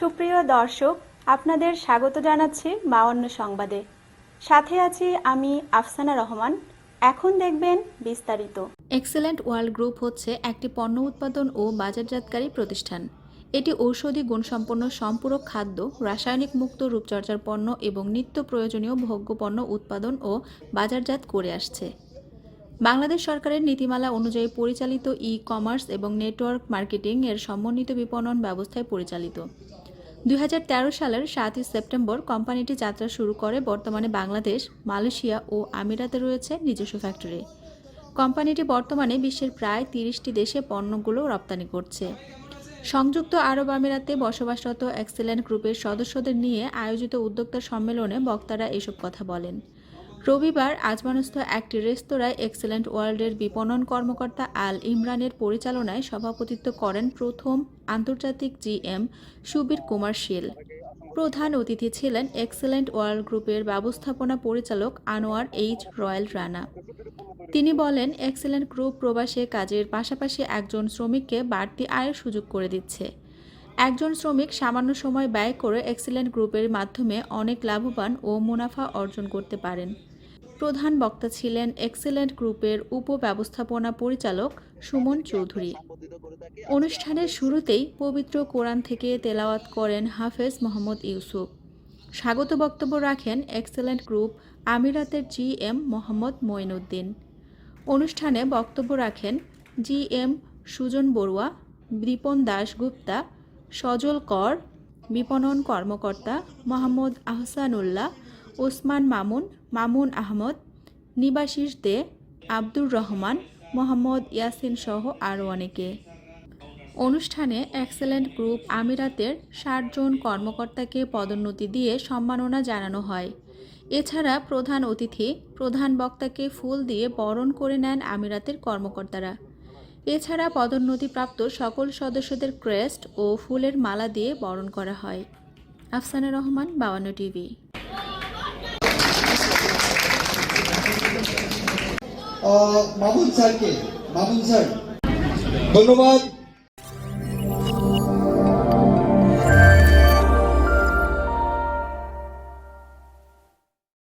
সুপ্রিয় দর্শক, আপনাদের স্বাগত জানাচ্ছি মাওয়ান্ন সংবাদে। সাথে আছি আমি আফসানা রহমান। এখন দেখবেন বিস্তারিত। এক্সেলেন্ট ওয়ার্ল্ড গ্রুপ হচ্ছে একটি পণ্য উৎপাদন ও বাজারজাতকারী প্রতিষ্ঠান। এটি ঔষধি গুণসম্পন্ন সম্পূরক খাদ্য, রাসায়নিক মুক্ত রূপচর্চার পণ্য এবং নিত্য প্রয়োজনীয় ভোগ্য পণ্য উৎপাদন ও বাজারজাত করে আসছে। বাংলাদেশ সরকারের নীতিমালা অনুযায়ী পরিচালিত ই কমার্স এবং নেটওয়ার্ক মার্কেটিং এর সমন্বিত বিপণন ব্যবস্থায় পরিচালিত। দুই হাজার তেরো সালের সাতই সেপ্টেম্বর কোম্পানিটি যাত্রা শুরু করে বর্তমানে বাংলাদেশ, মালয়েশিয়া ও আমিরাতে রয়েছে নিজস্ব ফ্যাক্টরি। কোম্পানিটি বর্তমানে বিশ্বের প্রায় তিরিশটি দেশে পণ্যগুলো রপ্তানি করছে। সংযুক্ত আরব আমিরাতে বসবাসরত এক্সেলেন্ট গ্রুপের সদস্যদের নিয়ে আয়োজিত উদ্যোক্তা সম্মেলনে বক্তারা এসব কথা বলেন। রবিবার আজমানস্থ একটি রেস্তোরাঁয় এক্সেলেন্ট ওয়ার্ল্ডের বিপণন কর্মকর্তা আল ইমরানের পরিচালনায় সভাপতিত্ব করেন প্রথম আন্তর্জাতিক জিএম সুবীর কুমার শীল। প্রধান অতিথি ছিলেন এক্সেলেন্ট ওয়ার্ল্ড গ্রুপের ব্যবস্থাপনা পরিচালক আনোয়ার এইচ রয়্যাল রানা। তিনি বলেন, এক্সেলেন্ট গ্রুপ প্রবাসে কাজের পাশাপাশি একজন শ্রমিককে বাড়তি আয়ের সুযোগ করে দিচ্ছে। একজন শ্রমিক সামান্য সময় ব্যয় করে এক্সেলেন্ট গ্রুপের মাধ্যমে অনেক লাভবান ও মুনাফা অর্জন করতে পারেন। প্রধান বক্তা ছিলেন এক্সেলেন্ট গ্রুপের উপব্যবস্থাপনা পরিচালক সুমন চৌধুরী। অনুষ্ঠানের শুরুতেই পবিত্র কোরআন থেকে তেলাওয়াত করেন হাফেজ মোহাম্মদ ইউসুফ। স্বাগত বক্তব্য রাখেন এক্সেলেন্ট গ্রুপ আমিরাতের জিএম মোহাম্মদ মঈনুদ্দিন। অনুষ্ঠানে বক্তব্য রাখেন জি এম সুজন বড়ুয়া, দীপন দাশগুপ্তা, সজল কর, বিপণন কর্মকর্তা মোহাম্মদ আহসানুল্লাহ ওসমান মামুন মামুন আহমদ নিবাশিস দে, আব্দুর রহমান, মোহাম্মদ ইয়াসিন সহ আরও অনেকে। অনুষ্ঠানে এক্সেলেন্ট গ্রুপ আমিরাতের ষাটজন কর্মকর্তাকে পদোন্নতি দিয়ে সম্মাননা জানানো হয়। এছাড়া প্রধান অতিথি, প্রধান বক্তাকে ফুল দিয়ে বরণ করে নেন আমিরাতের কর্মকর্তারা। এছাড়া পদোন্নতিপ্রাপ্ত সকল সদস্যদের ক্রেস্ট ও ফুলের মালা দিয়ে বরণ করা হয়। আফসানা রহমান বাওয়ান্ন টিভি। মামুন স্যারকে মামুন স্যার। ধন্যবাদ।